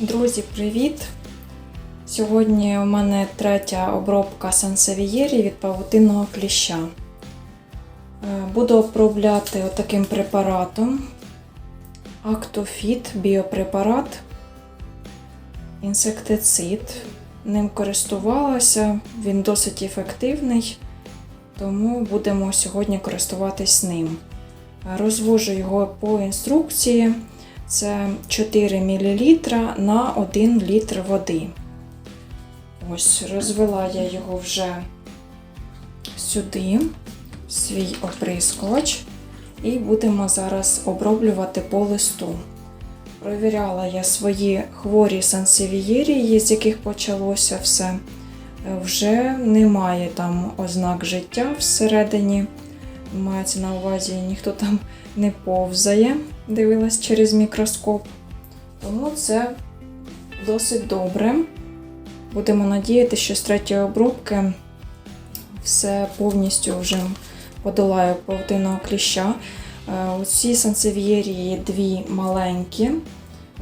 Друзі, привіт! Сьогодні у мене третя обробка сансевієрі від павутинного кліща. Е, Буду обробляти таким препаратом Актофіт біопрепарат, інсектицид. Ним користувалася, він досить ефективний, тому будемо сьогодні користуватись ним. Розвожу його по інструкції. Це 4 мл на 1 літр води. Ось, розвела я його вже сюди, свій оприскувач, і будемо зараз оброблювати по листу. Провіряла я свої хворі сансевієрії, з яких почалося все. Вже немає там ознак життя всередині. Мається на увазі, ніхто там не повзає, дивилась через мікроскоп. Тому це досить добре. Будемо надіяти, що з третьої обробки все повністю вже подолаю павутинного кліща. Е, Оці сансевієрії дві маленькі,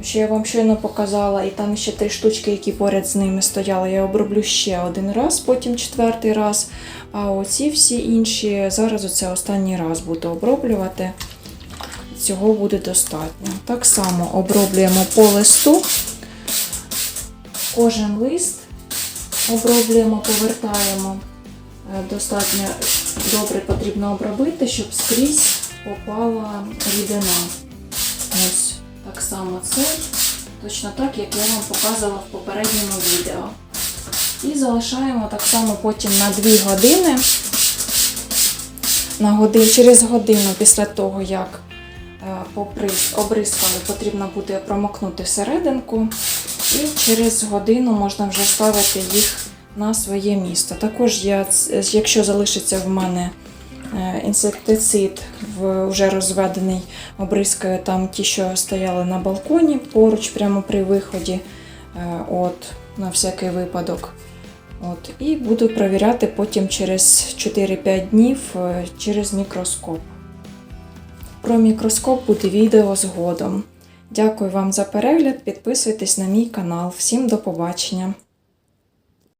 що я вам щойно показала, і там ще три штучки, які поряд з ними стояли. Я оброблю ще один раз, потім четвертий раз. А оці всі інші зараз оце останній раз буду оброблювати. Цього буде достатньо. Так само оброблюємо по листу. Кожен лист оброблюємо, повертаємо. Е, Достатньо добре потрібно обробити, щоб скрізь попала рідина. Само це, точно так, як я вам показувала в попередньому відео. І залишаємо так само потім на 2 години. На годин, через годину після того, як е, обрискали, потрібно буде промокнути серединку. І через годину можна вже ставити їх на своє місце. Також я, якщо залишиться в мене інсектицид в вже розведений, обрискаю там ті, що стояли на балконі поруч, прямо при виході, е, от, на всякий випадок. От, і буду перевіряти потім через 4-5 днів е, через мікроскоп. Про мікроскоп буде відео згодом. Дякую вам за перегляд, підписуйтесь на мій канал. Всім до побачення!